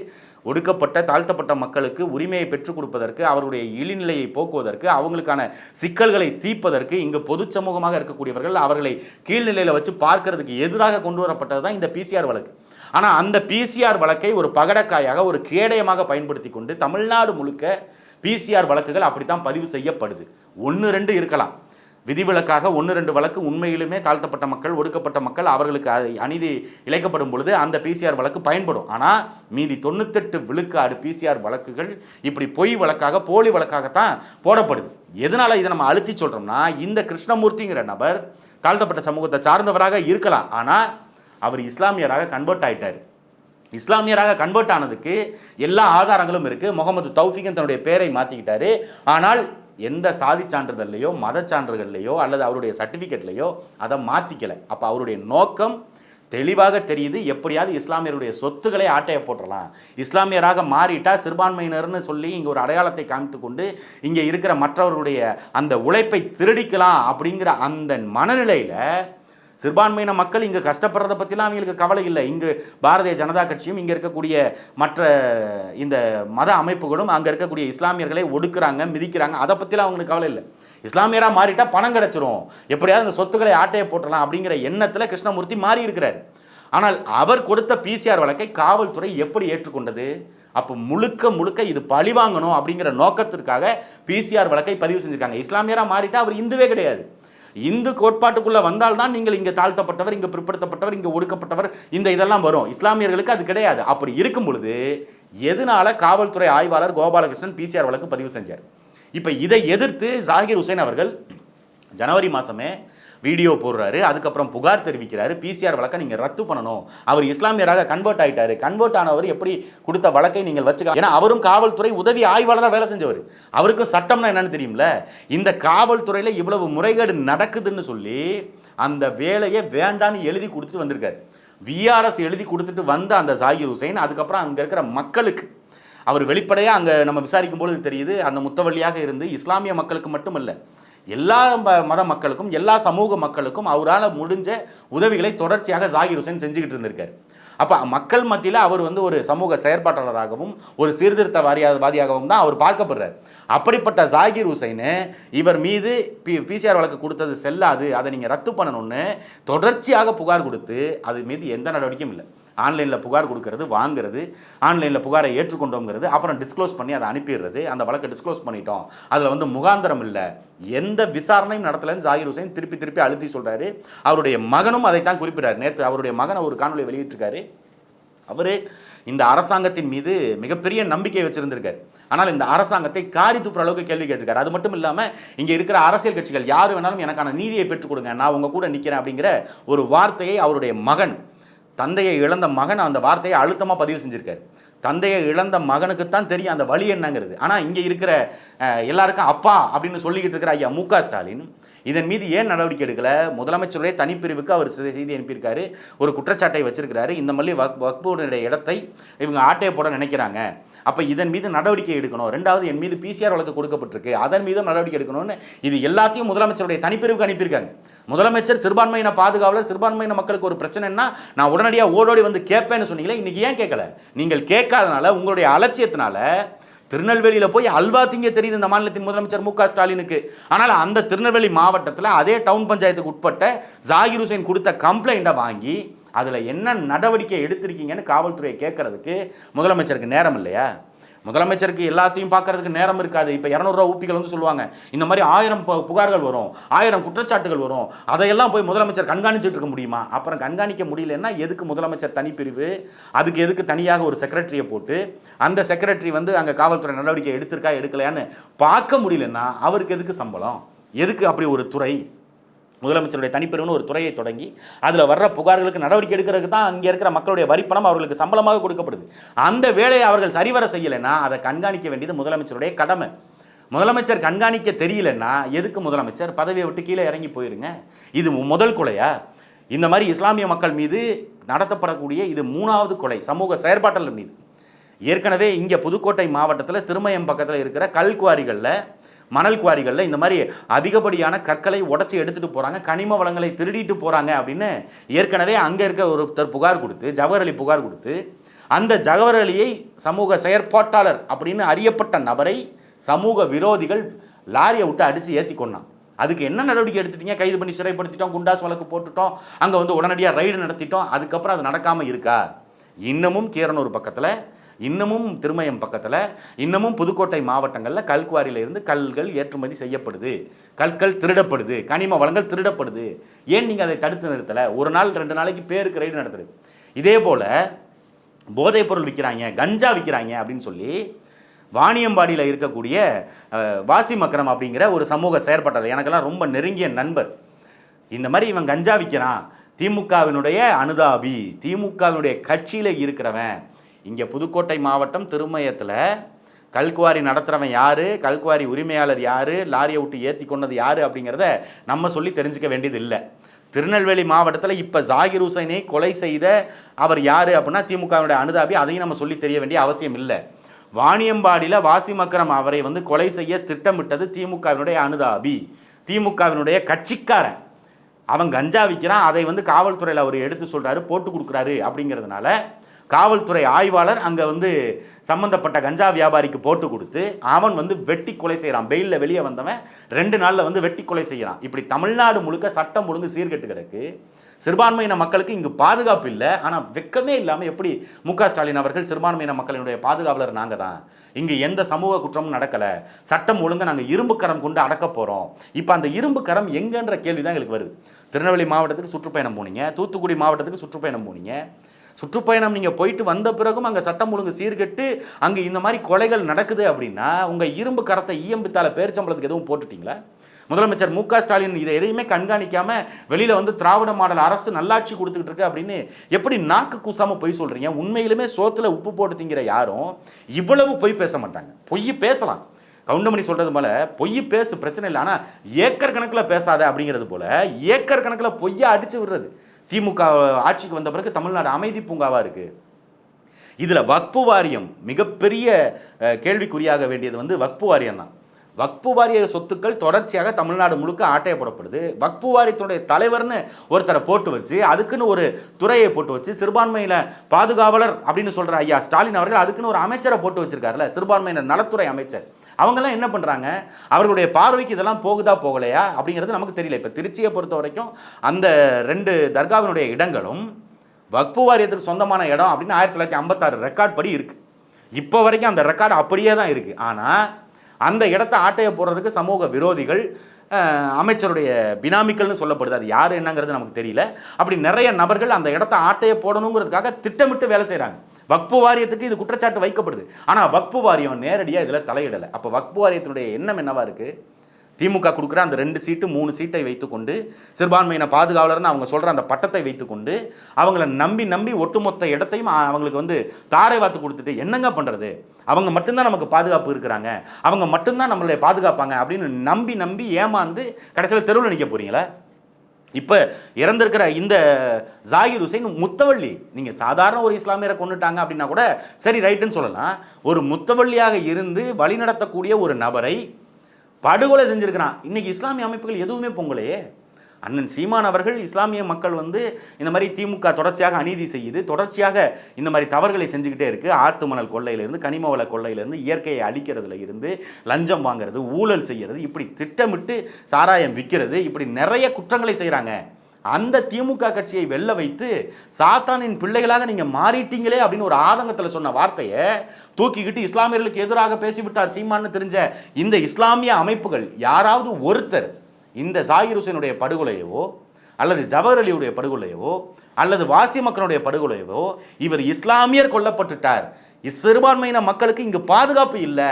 Speaker 1: ஒடுக்கப்பட்ட தாழ்த்தப்பட்ட மக்களுக்கு உரிமையை பெற்றுக் கொடுப்பதற்கு அவருடைய இழிநிலையை போக்குவதற்கு அவங்களுக்கான சிக்கல்களை தீர்ப்பதற்கு இங்கு பொது சமூகமாக இருக்கக்கூடியவர்கள் அவர்களை கீழ்நிலையில் வச்சு பார்க்கறதுக்கு எதிராக கொண்டு வரப்பட்டது தான் இந்த பிசிஆர் வழக்கு. ஆனால் அந்த பிசிஆர் வழக்கை ஒரு பகடக்காயாக ஒரு கேடயமாக பயன்படுத்தி கொண்டு தமிழ்நாடு முழுக்க பிசிஆர் வழக்குகள் அப்படித்தான் பதிவு செய்யப்படுது. ஒன்று ரெண்டு இருக்கலாம். விதிவிலக்காக ஒன்று ரெண்டு வழக்கு உண்மையிலுமே தாழ்த்தப்பட்ட மக்கள் ஒடுக்கப்பட்ட மக்கள் அவர்களுக்கு அநீதி இழைக்கப்படும் பொழுது அந்த பிசிஆர் வழக்கு பயன்படும். ஆனால் மீதி தொண்ணூத்தெட்டு விழுக்காடு பிசிஆர் வழக்குகள் இப்படி பொய் வழக்காக போலி வழக்காகத்தான் போடப்படுது. எதனால் இதை நம்ம அழுத்தி சொல்கிறோம்னா இந்த கிருஷ்ணமூர்த்திங்கிற நபர் தாழ்த்தப்பட்ட சமூகத்தை சார்ந்தவராக இருக்கலாம். ஆனால் அவர் இஸ்லாமியராக கன்வெர்ட் ஆயிட்டார். இஸ்லாமியராக கன்வெர்ட் ஆனதுக்கு எல்லா ஆதாரங்களும் இருக்கு. முகமது தௌஃபிகன் தன்னுடைய பேரை மாற்றிக்கிட்டாரு ஆனால் எந்த சாதி சான்றிதழ்லையோ மத சான்றுகள்லையோ அல்லது அவருடைய சர்டிஃபிகேட்லையோ அதை மாற்றிக்கலை அப்போ அவருடைய நோக்கம் தெளிவாக தெரியுது. எப்படியாவது இஸ்லாமியருடைய சொத்துக்களை ஆட்டையை போட்டுடலாம் இஸ்லாமியராக மாறிட்டால் சிறுபான்மையினர்னு சொல்லி இங்கே ஒரு அடையாளத்தை காமித்து கொண்டு இங்கே இருக்கிற மற்றவர்களுடைய அந்த உழைப்பை திருடிக்கலாம் அப்படிங்கிற அந்த மனநிலையில் சிறுபான்மையின மக்கள் இங்கே கஷ்டப்படுறத பற்றிலாம் அவங்களுக்கு கவலை இல்லை. இங்கு பாரதிய ஜனதா கட்சியும் இங்கே இருக்கக்கூடிய மற்ற இந்த மத அமைப்புகளும் அங்கே இருக்கக்கூடிய இஸ்லாமியர்களை ஒடுக்குறாங்க மிதிக்கிறாங்க. அதை பற்றிலாம் அவங்களுக்கு கவலை இல்லை. இஸ்லாமியராக மாறிட்டால் பணம் கிடச்சிரும். எப்படியாவது இந்த சொத்துக்களை ஆட்டையை போட்டுடலாம் அப்படிங்கிற எண்ணத்தில் கிருஷ்ணமூர்த்தி மாறி இருக்கிறார் ஆனால் அவர் கொடுத்த பிசிஆர் வழக்கை காவல்துறை எப்படி ஏற்றுக்கொண்டது? அப்போ முழுக்க முழுக்க இது பழிவாங்கணும் அப்படிங்கிற நோக்கத்திற்காக பிசிஆர் வழக்கை பதிவு செஞ்சுருக்காங்க. இஸ்லாமியராக மாறிட்டால் அவர் இந்துவே கிடையாது. இந்து கோட்பாட்டுக்குள்ள வந்தால்தான் நீங்கள் இங்கே தாழ்த்தப்பட்டவர் இங்கே பிற்படுத்தப்பட்டவர் இங்கே ஒடுக்கப்பட்டவர் இந்த இதெல்லாம் வரும். இஸ்லாமியர்களுக்கு அது கிடையாது. அப்படி இருக்கும் பொழுது எதனால காவல்துறை ஆய்வாளர் கோபாலகிருஷ்ணன் பிசிஆர் வழக்கு பதிவு செஞ்சார்? இப்போ இதை எதிர்த்து ஜாகிர் ஹுசைன் அவர்கள் ஜனவரி மாதமே வீடியோ போடுறாரு அதுக்கப்புறம் புகார் தெரிவிக்கிறாரு பிசிஆர் வழக்கை நீங்கள் ரத்து பண்ணணும். அவர் இஸ்லாமியராக கன்வெர்ட் ஆகிட்டாரு கன்வெர்ட் ஆனவர் எப்படி கொடுத்த வழக்கை நீங்கள் வச்சுக்க ஏன்னா அவரும் காவல்துறை உதவி ஆய்வாளராக வேலை செஞ்சவர். அவருக்கும் சட்டம்னா என்னன்னு தெரியும்ல? இந்த காவல்துறையில் இவ்வளவு முறைகேடு நடக்குதுன்னு சொல்லி அந்த வேலையை வேண்டான்னு எழுதி கொடுத்துட்டு வந்திருக்காரு. விஆர்எஸ் எழுதி கொடுத்துட்டு வந்த அந்த ஜாகிர் ஹுசைன் அதுக்கப்புறம் அங்கே இருக்கிற மக்களுக்கு. அவர் வெளிப்படையாக அங்கே நம்ம விசாரிக்கும் பொழுது தெரியுது அந்த முத்தவள்ளியாக இருந்து இஸ்லாமிய மக்களுக்கு மட்டுமல்ல எல்லா ம- மத மக்களுக்கும் எல்லா சமூக மக்களுக்கும் அவரால் முடிஞ்ச உதவிகளை தொடர்ச்சியாக ஜாகிர் ஹுசைன் செஞ்சுக்கிட்டு இருந்திருக்காரு. அப்போ மக்கள் மத்தியில் அவர் வந்து ஒரு சமூக செயற்பாட்டாளராகவும் ஒரு சீர்திருத்த வாரியா வாதியாகவும் தான் அவர் பார்க்கப்படுறார். அப்படிப்பட்ட ஜாகிர் ஹுசைனு இவர் மீது பி பிசிஆர் வழக்கு கொடுத்தது செல்லாது அதை நீங்கள் ரத்து பண்ணணும்னு தொடர்ச்சியாக புகார் கொடுத்து அது மீது எந்த நடவடிக்கையும் இல்லை. ஆன்லைனில் புகார் கொடுக்கறது வாங்குறது ஆன்லைனில் புகாரை ஏற்றுக்கொண்டோங்கிறது அப்புறம் டிஸ்க்ளோஸ் பண்ணி அதை அனுப்பிடுறது அந்த வழக்கை டிஸ்க்ளோஸ் பண்ணிட்டோம். அதில் வந்து முகாந்திரம் இல்லை. எந்த விசாரணையும் நடத்தலைன்னு ஜாகிர் ஹுசைன் திருப்பி திருப்பி அழுத்தி சொல்கிறாரு அவருடைய மகனும் அதைத்தான் குறிப்பிட்டார் நேற்று அவருடைய மகன் ஒரு காணொலி வெளியிட்டிருக்காரு. அவர் இந்த அரசாங்கத்தின் மீது மிகப்பெரிய நம்பிக்கை வச்சிருந்திருக்காரு. ஆனால் இந்த அரசாங்கத்தை காரி துப்புற அளவுக்கு கேள்வி கேட்டிருக்காரு. அது மட்டும் இல்லாமல் இங்கே இருக்கிற அரசியல் கட்சிகள் யார் வேணாலும் எனக்கான நீதியை பெற்றுக் கொடுங்க. நான் உங்கள் கூட நிற்கிறேன் அப்படிங்கிற ஒரு வார்த்தையை அவருடைய மகன் தந்தையை இழந்த மகன் அந்த வார்த்தையை அழுத்தமாக பதிவு செஞ்சுருக்காரு. தந்தையை இழந்த மகனுக்குத்தான் தெரியும் அந்த வழி என்னங்கிறது. ஆனால் இங்கே இருக்கிற எல்லாருக்கும் அப்பா அப்படின்னு சொல்லிக்கிட்டு இருக்கிற ஐயா மு ஸ்டாலின் இதன் மீது ஏன் நடவடிக்கை எடுக்கலை? முதலமைச்சருடைய தனிப்பிரிவுக்கு அவர் செய்தி செய்தி அனுப்பியிருக்காரு. ஒரு குற்றச்சாட்டை வச்சிருக்கிறாரு. இந்த மாதிரி வக் வக்புடைய இடத்தை இவங்க ஆட்டையை போட நினைக்கிறாங்க. அப்போ இதன் மீது நடவடிக்கை எடுக்கணும். ரெண்டாவது என் மீது பிசிஆர் வழக்கு கொடுக்கப்பட்டிருக்கு. அதன் மீதும் நடவடிக்கை எடுக்கணும்னு இது எல்லாத்தையும் முதலமைச்சருடைய தனிப்பிரிவுக்கு அனுப்பியிருக்காங்க. முதலமைச்சர் சிறுபான்மையின பாதுகாவலர் சிறுபான்மையின மக்களுக்கு ஒரு பிரச்சனைன்னா நான் உடனடியாக ஓடோடி வந்து கேட்பேன்னு சொன்னீங்களே இன்றைக்கி ஏன் கேட்கல? நீங்கள் கேட்காதனால உங்களுடைய அலட்சியத்தினால திருநெல்வேலியில் போய் அல்வா திங்க தெரியுது இந்த மாநிலத்தின் முதலமைச்சர் மு க ஸ்டாலினுக்கு. ஆனால் அந்த திருநெல்வேலி மாவட்டத்தில் அதே டவுன் பஞ்சாயத்துக்கு உட்பட்ட ஜாகிர் ஹுசைன் கொடுத்த கம்ப்ளைண்ட்டை வாங்கி அதில் என்ன நடவடிக்கை எடுத்திருக்கீங்கன்னு காவல்துறையை கேட்கறதுக்கு முதலமைச்சருக்கு நேரம் இல்லையா? முதலமைச்சருக்கு எல்லாத்தையும் பார்க்கறதுக்கு நேரம் இருக்காது. இப்போ இரநூறுவா ஊப்பிகள் வந்து சொல்லுவாங்க. இந்த மாதிரி ஆயிரம் பு- புகார்கள் வரும் ஆயிரம் குற்றச்சாட்டுகள் வரும். அதையெல்லாம் போய் முதலமைச்சர் கண்காணிச்சுட்டு இருக்க முடியுமா? அப்புறம் கண்காணிக்க முடியலன்னா எதுக்கு முதலமைச்சர் தனிப்பிரிவு? அதுக்கு எதுக்கு தனியாக ஒரு செக்ரட்டரியை போட்டு அந்த செக்ரட்டரி வந்து அங்கே காவல்துறை நடவடிக்கை எடுத்திருக்கா எடுக்கலையான்னு பார்க்க முடியலன்னா அவருக்கு எதுக்கு சம்பளம்? எதுக்கு அப்படி ஒரு துறை? முதலமைச்சருடைய தனிப்பெருன்னு ஒரு துறையை தொடங்கி அதில் வர்ற புகார்களுக்கு நடவடிக்கை எடுக்கிறதுக்கு தான் அங்கே இருக்கிற மக்களுடைய வரிப்பணம் அவர்களுக்கு சம்பளமாக கொடுக்கப்படுது. அந்த வேலையை அவர்கள் சரிவர செய்யலைன்னா அதை கண்காணிக்க வேண்டியது முதலமைச்சருடைய கடமை. முதலமைச்சர் கண்காணிக்க தெரியலன்னா எதுக்கு முதலமைச்சர்? பதவியை விட்டு கீழே இறங்கி போயிருங்க. இது முதல் கொலையா? இந்த மாதிரி இஸ்லாமிய மக்கள் மீது நடத்தப்படக்கூடிய இது மூணாவது கொலை சமூக செயற்பாட்டாளர் மீது. ஏற்கனவே இங்கே புதுக்கோட்டை மாவட்டத்தில் திருமயம் பக்கத்தில் இருக்கிற கல்குவாரிகளில் மணல் குவாரிகளில் இந்த மாதிரி அதிகப்படியான கற்களை உடச்சி எடுத்துகிட்டு போகிறாங்க கனிம வளங்களை திருடிட்டு போகிறாங்க அப்படின்னு ஏற்கனவே அங்கே இருக்க ஒருத்தர் புகார் கொடுத்து ஜவஹர் அலி புகார் கொடுத்து அந்த ஜவஹர் அலியை சமூக செயற்பாட்டாளர் அப்படின்னு அறியப்பட்ட நபரை சமூக விரோதிகள் லாரியை விட்டு அடித்து ஏற்றி கொண்டான். அதுக்கு என்ன நடவடிக்கை எடுத்துட்டீங்க? கைது பண்ணி சிறைப்படுத்திட்டோம் குண்டாஸ் வழக்கு போட்டுட்டோம் அங்கே வந்து உடனடியாக ரைடு நடத்திட்டோம் அதுக்கப்புறம் அது நடக்காமல் இருக்கா? இன்னமும் கீரனூர் பக்கத்தில் இன்னமும் திருமயம் பக்கத்தில் இன்னமும் புதுக்கோட்டை மாவட்டங்களில் கல்குவாரியில் இருந்து கல்கள் ஏற்றுமதி செய்யப்படுது. கற்கள் திருடப்படுது. கனிம வளங்கள் திருடப்படுது. ஏன் நீங்கள் அதை தடுத்து நிறுத்தலை? ஒரு நாள் ரெண்டு நாளைக்கு பேருக்கு ரைடு நடத்துது இதே போல் போதைப் பொருள் விற்கிறாங்க கஞ்சா விற்கிறாங்க அப்படின்னு சொல்லி வாணியம்பாடியில் இருக்கக்கூடிய வாசி மக்கரம் அப்படிங்கிற ஒரு சமூக செயற்பட்டது எனக்கெல்லாம் ரொம்ப நெருங்கிய நண்பர். இந்த மாதிரி இவன் கஞ்சா விற்கிறான் திமுகவினுடைய அனுதாபி திமுகவினுடைய கட்சியில் இருக்கிறவன் இங்கே புதுக்கோட்டை மாவட்டம் திருமயத்தில் கல்குவாரி நடத்துகிறவன் யார்? கல்குவாரி உரிமையாளர் யார்? லாரியை விட்டு ஏற்றி கொண்டது யார் அப்படிங்கிறத நம்ம சொல்லி தெரிஞ்சுக்க வேண்டியது இல்லை. திருநெல்வேலி மாவட்டத்தில் இப்போ ஜாகிர் ஹுசைனை கொலை செய்த அவர் யார் அப்படின்னா திமுகவினுடைய அனுதாபி. அதையும் நம்ம சொல்லி தெரிய வேண்டிய அவசியம் இல்லை. வாணியம்பாடியில் வாசி மக்கரம் அவரை வந்து கொலை செய்ய திட்டமிட்டது திமுகவினுடைய அனுதாபி. திமுகவினுடைய கட்சிக்காரன். அவன் கஞ்சா விற்கிறான் அதை வந்து காவல்துறையில் அவர் எடுத்து சொல்கிறாரு போட்டு கொடுக்குறாரு அப்படிங்கிறதுனால காவல்துறை ஆய்வாளர் அங்கே வந்து சம்மந்தப்பட்ட கஞ்சா வியாபாரிக்கு போட்டு கொடுத்து அவன் வந்து வெட்டி கொலை செய்கிறான் பெயிலில் வெளியே வந்தவன் ரெண்டு நாளில் வந்து வெட்டி கொலை செய்கிறான் இப்படி தமிழ்நாடு முழுக்க சட்டம் ஒழுங்கு சீர்கெட்டு கிடக்கு. சிறுபான்மையின மக்களுக்கு இங்கு பாதுகாப்பு இல்லை. ஆனால் வெக்கமே இல்லாமல் எப்படி மு ஸ்டாலின் அவர்கள் சிறுபான்மையின மக்களினுடைய பாதுகாவலர் நாங்கள் தான்? இங்கு எந்த சமூக குற்றமும் நடக்கலை. சட்டம் ஒழுங்காக நாங்கள் இரும்பு கரம் கொண்டு அடக்க போகிறோம் இப்போ அந்த இரும்பு கரம் எங்கன்ற கேள்வி தான் எங்களுக்கு வருது. திருநெல்வேலி மாவட்டத்துக்கு சுற்றுப்பயணம் போனீங்க. தூத்துக்குடி மாவட்டத்துக்கு சுற்றுப்பயணம் போனீங்க. சுற்றுப்பயணம் நீங்கள் போயிட்டு வந்த பிறகும் அங்கே சட்டம் ஒழுங்கு சீர்கெட்டு அங்கே இந்த மாதிரி கொலைகள் நடக்குது அப்படின்னா உங்கள் இரும்பு கரத்தை ஈயம்பித்தால பேரிச்சம்பளத்துக்கு எதுவும் போட்டுட்டீங்களா? முதலமைச்சர் மு க ஸ்டாலின் இதை எதையுமே கண்காணிக்காமல் வெளியில் வந்து திராவிட மாடல் அரசு நல்லாட்சி கொடுத்துக்கிட்டு இருக்கு அப்படின்னு எப்படி நாக்கு கூசாமல் பொய் சொல்கிறீங்க உண்மையிலுமே சோத்தில் உப்பு போட்டு திங்கிற யாரும் இவ்வளவு பொய் பேச மாட்டாங்க. பொய் பேசலாம். கவுண்டமணி சொல்றது போல பொய் பேசு பிரச்சனை இல்லை. ஆனால் ஏக்கர் கணக்கில் பேசாத அப்படிங்கிறது போல ஏக்கர் கணக்கில் பொய்யா அடிச்சு விடுறது. திமுக ஆட்சிக்கு வந்த பிறகு தமிழ்நாடு அமைதி பூங்காவாக இருக்குது இதில் வக்பு வாரியம் மிகப்பெரிய கேள்விக்குறியாக வேண்டியது வந்து வக்பு வாரியம் தான். வக்பு வாரிய சொத்துக்கள் தொடர்ச்சியாக தமிழ்நாடு முழுக்க ஆட்டைய போடப்படுது. வக்பு வாரியத்துடைய தலைவர்னு ஒருத்தரை போட்டு வச்சு அதுக்குன்னு ஒரு துறையை போட்டு வச்சு சிறுபான்மையில பாதுகாவலர் அப்படின்னு சொல்கிற ஐயா ஸ்டாலின் அவர்கள் அதுக்குன்னு ஒரு அமைச்சரை போட்டு வச்சிருக்காருல்ல சிறுபான்மையினர் நலத்துறை அமைச்சர். அவங்கெல்லாம் என்ன பண்ணுறாங்க அவர்களுடைய பார்வைக்கு இதெல்லாம் போகுதா போகலையா? அப்படிங்கிறது நமக்கு தெரியல. இப்போ திருச்சியை பொறுத்த வரைக்கும் அந்த ரெண்டு தர்காவினுடைய இடங்களும் வக்பு வாரியத்துக்கு சொந்தமான இடம் அப்படின்னு ஆயிரத்தி தொள்ளாயிரத்தி ஐம்பத்தாறு ரெக்கார்ட் படி இருக்குது இப்போ வரைக்கும் அந்த ரெக்கார்டு அப்படியே தான் இருக்குது ஆனால் அந்த இடத்த ஆட்டைய போடுறதுக்கு சமூக விரோதிகள் அமைச்சருடைய பினாமிக்கல்னு சொல்லப்படுது. அது யார் என்னங்கிறது நமக்கு தெரியல. அப்படி நிறைய நபர்கள் அந்த இடத்த ஆட்டைய போடணுங்கிறதுக்காக திட்டமிட்டு வேலை செய்கிறாங்க வக்பு வாரியத்துக்கு இது குற்றச்சாட்டு வைக்கப்படுது. ஆனால் வக்பு வாரியம் நேரடியாக இதில் தலையிடலை. அப்போ வக்பு வாரியத்தினுடைய எண்ணம் என்னவா இருக்குது திமுக கொடுக்குற அந்த ரெண்டு சீட்டு மூணு சீட்டை வைத்துக்கொண்டு சிறுபான்மையின பாதுகாவலர்னு அவங்க சொல்கிற அந்த பட்டத்தை வைத்துக்கொண்டு அவங்கள நம்பி நம்பி ஒட்டுமொத்த இடத்தையும் அவங்களுக்கு வந்து தாரை வாத்து கொடுத்துட்டு என்னங்க பண்ணுறது அவங்க மட்டும்தான் நமக்கு பாதுகாப்பு இருக்கிறாங்க. அவங்க மட்டும்தான் நம்மளை பாதுகாப்பாங்க அப்படின்னு நம்பி நம்பி ஏமாந்து கடைசியில் தெருவில் நிற்க போகிறீங்களா இப்போ இறந்திருக்கிற இந்த ஜாகிர் ஹுசைன் முத்தவள்ளி நீங்கள் சாதாரண ஒரு இஸ்லாமியரை கொண்டுட்டாங்க அப்படின்னா கூட சரி ரைட்டுன்னு சொல்லலாம். ஒரு முத்தவள்ளியாக இருந்து வழிநடத்தக்கூடிய ஒரு நபரை படுகொலை செஞ்சுருக்கிறான். இன்றைக்கி இஸ்லாமிய அமைப்புகள் எதுவுமே பொங்கலையே. அண்ணன் சீமான் அவர்கள் இஸ்லாமிய மக்கள் வந்து இந்த மாதிரி திமுக தொடர்ச்சியாக அநீதி செய்யுது. தொடர்ச்சியாக இந்த மாதிரி தவறுகளை செஞ்சுக்கிட்டே இருக்குது ஆத்து மணல் கொள்ளையிலேருந்து கனிம வள இயற்கையை அழிக்கிறதுல இருந்து லஞ்சம் வாங்குறது ஊழல் செய்கிறது இப்படி திட்டமிட்டு சாராயம் விற்கிறது இப்படி நிறைய குற்றங்களை செய்கிறாங்க அந்த திமுக கட்சியை வெல்ல வைத்து சாத்தானின் பிள்ளைகளாக நீங்கள் மாறிட்டீங்களே அப்படின்னு ஒரு ஆதங்கத்தில் சொன்ன வார்த்தையை தூக்கிக்கிட்டு இஸ்லாமியர்களுக்கு எதிராக பேசிவிட்டார் சீமான்னு தெரிஞ்ச இந்த இஸ்லாமிய அமைப்புகள் யாராவது ஒருத்தர் இந்த ஜாகிர் ஹுசைனுடைய படுகொலையவோ அல்லது ஜவஹர் அலியுடைய படுகொலையவோ அல்லது வாசி மக்களுடைய படுகொலையவோ இவர் இஸ்லாமியர் கொல்லப்பட்டுட்டார். சிறுபான்மையின மக்களுக்கு இங்கு பாதுகாப்பு இல்லை.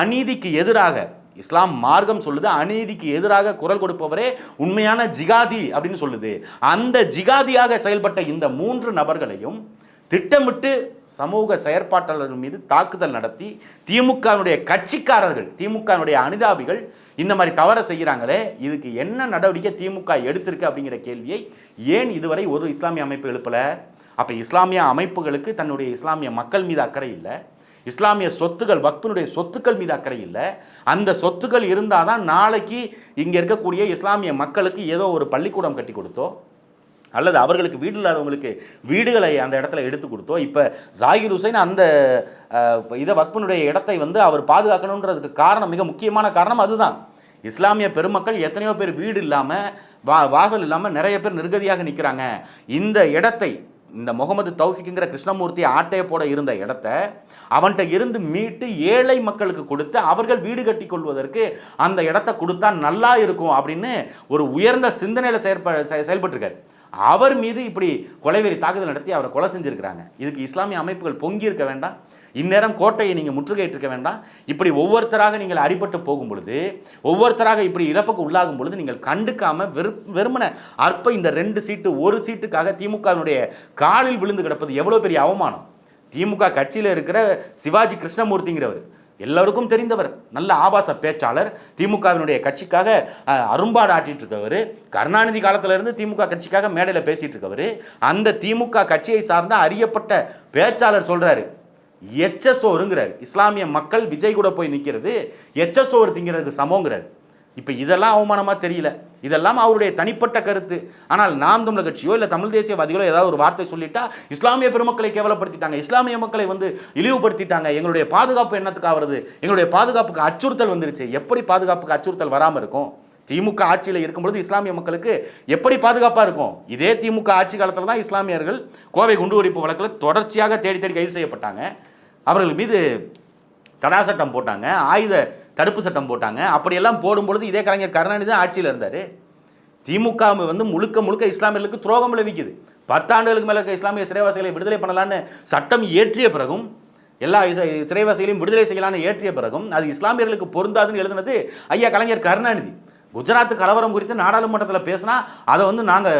Speaker 1: அநீதிக்கு எதிராக இஸ்லாம் மார்க்கம் சொல்லுது அநீதிக்கு எதிராக குரல் கொடுப்பவரே உண்மையான ஜிகாதி அப்படின்னு சொல்லுது. அந்த ஜிகாதியாக செயல்பட்ட இந்த மூன்று நபர்களையும் திட்டமிட்டு சமூக செயற்பாட்டாளர்கள் மீது தாக்குதல் நடத்தி திமுகவினுடைய கட்சிக்காரர்கள் திமுகவினுடைய அனுதாபிகள் இந்த மாதிரி தவறை செய்கிறாங்களே இதுக்கு என்ன நடவடிக்கை திமுக எடுத்திருக்கு அப்படிங்கிற கேள்வியை ஏன் இதுவரை ஒரு இஸ்லாமிய அமைப்பு எழுப்பல? அப்போ இஸ்லாமிய அமைப்புகளுக்கு தன்னுடைய இஸ்லாமிய மக்கள் மீது அக்கறை இல்லை. இஸ்லாமிய சொத்துக்கள் வக்பினுடைய சொத்துக்கள் மீது அக்கறை இல்லை. அந்த சொத்துக்கள் இருந்தால் தான் நாளைக்கு இங்கே இருக்கக்கூடிய இஸ்லாமிய மக்களுக்கு ஏதோ ஒரு பள்ளிக்கூடம் கட்டி கொடுத்தோ அல்லது அவர்களுக்கு வீடு இல்லாதவங்களுக்கு வீடுகளை அந்த இடத்துல எடுத்து கொடுத்தோ இப்போ ஜாகிர் ஹுசைன் அந்த இதை வக்பனுடைய இடத்தை வந்து அவர் பாதுகாக்கணுன்றதுக்கு காரணம் மிக முக்கியமான காரணம் அதுதான். இஸ்லாமிய பெருமக்கள் எத்தனையோ பேர் வீடு இல்லாமல் வா வாசல் இல்லாமல் நிறைய பேர் நிர்கதியாக நிற்கிறாங்க இந்த இடத்தை இந்த முகமது தௌஃபிக்குங்கிற கிருஷ்ணமூர்த்தி ஆட்டையை போட இருந்த இடத்த அவன்கிட்ட இருந்து மீட்டு ஏழை மக்களுக்கு கொடுத்து அவர்கள் வீடு கட்டி கொள்வதற்கு அந்த இடத்த கொடுத்தா நல்லா இருக்கும் அப்படின்னு ஒரு உயர்ந்த சிந்தனையில் செயற்ப செ- அவர் மீது இப்படி கொலைவெறி தாக்குதல் நடத்தி அவரை கொலை செஞ்சிருக்கிறாங்க. இதுக்கு இஸ்லாமிய அமைப்புகள் பொங்கி இருக்க வேண்டாம். இந்நேரம் கோட்டையை நீங்கள் முற்றுகையிட்டிருக்க வேண்டாம். இப்படி ஒவ்வொருத்தராக நீங்கள் அடிபட்டு போகும் பொழுது ஒவ்வொருத்தராக இப்படி இழப்புக்கு உள்ளாகும் பொழுது நீங்கள் கண்டுக்காமல் வெறு வெறுமன அற்ப இந்த ரெண்டு சீட்டு ஒரு சீட்டுக்காக திமுகவினுடைய காலில் விழுந்து கிடப்பது எவ்வளோ பெரிய அவமானம். திமுக கட்சியில் இருக்கிற சிவாஜி கிருஷ்ணமூர்த்திங்கிறவர் எல்லோருக்கும் தெரிந்தவர் நல்ல ஆபாச பேச்சாளர் திமுகவினுடைய கட்சிக்காக அரும்பாடு ஆட்டிட்டு இருக்கவர் கருணாநிதி காலத்திலிருந்து திமுக கட்சிக்காக மேடையில் பேசிட்டு இருக்கவர் அந்த திமுக கட்சியை சார்ந்த அறியப்பட்ட பேச்சாளர் சொல்றாரு எச்சசோருங்கிறார் இஸ்லாமிய மக்கள் விஜய் கூட போய் நிற்கிறது எச்சசோறு திங்கிறதுக்கு சமங்கிறார். இப்போ இதெல்லாம் அவமானமாக தெரியல. இதெல்லாம் அவருடைய தனிப்பட்ட கருத்து. ஆனால் நாம் தமிழர் கட்சியோ இல்லை தமிழ் தேசியவாதிகளோ ஏதாவது ஒரு வார்த்தை சொல்லிட்டா இஸ்லாமிய பெருமக்களை கேவலப்படுத்திட்டாங்க. இஸ்லாமிய மக்களை வந்து இழிவுபடுத்திட்டாங்க. எங்களுடைய பாதுகாப்பு என்னத்துக்காக வருது எங்களுடைய பாதுகாப்புக்கு அச்சுறுத்தல் வந்துருச்சு. எப்படி பாதுகாப்புக்கு அச்சுறுத்தல் வராமல் இருக்கும்? திமுக ஆட்சியில் இருக்கும்பொழுது இஸ்லாமிய மக்களுக்கு எப்படி பாதுகாப்பாக இருக்கும்? இதே திமுக ஆட்சி காலத்தில் தான் இஸ்லாமியர்கள் கோவை குண்டு வெடிப்பு வழக்கில் தொடர்ச்சியாக தேடி தேடி கைது செய்யப்பட்டாங்க. அவர்கள் மீது தடா சட்டம் போட்டாங்க ஆயுத தடுப்பு சட்டம் போட்டாங்க. அப்படியெல்லாம் போடும்பொழுது இதே கலைஞர் கருணாநிதி தான் ஆட்சியில் இருந்தார். திமுக வந்து முழுக்க முழுக்க இஸ்லாமியர்களுக்கு துரோகம் விளைவிக்குது. பத்தாண்டுகளுக்கு மேலே இருக்க இஸ்லாமிய சிறைவாசிகளை விடுதலை பண்ணலான்னு சட்டம் இயற்றிய பிறகும் எல்லா சிறைவாசிகளையும் விடுதலை செய்யலான்னு ஏற்றிய பிறகும் அது இஸ்லாமியர்களுக்கு பொருந்தாதுன்னு எழுதுனது ஐயா கலைஞர் கருணாநிதி. குஜராத் கலவரம் குறித்து நாடாளுமன்றத்தில் பேசினா அதை வந்து நாங்கள்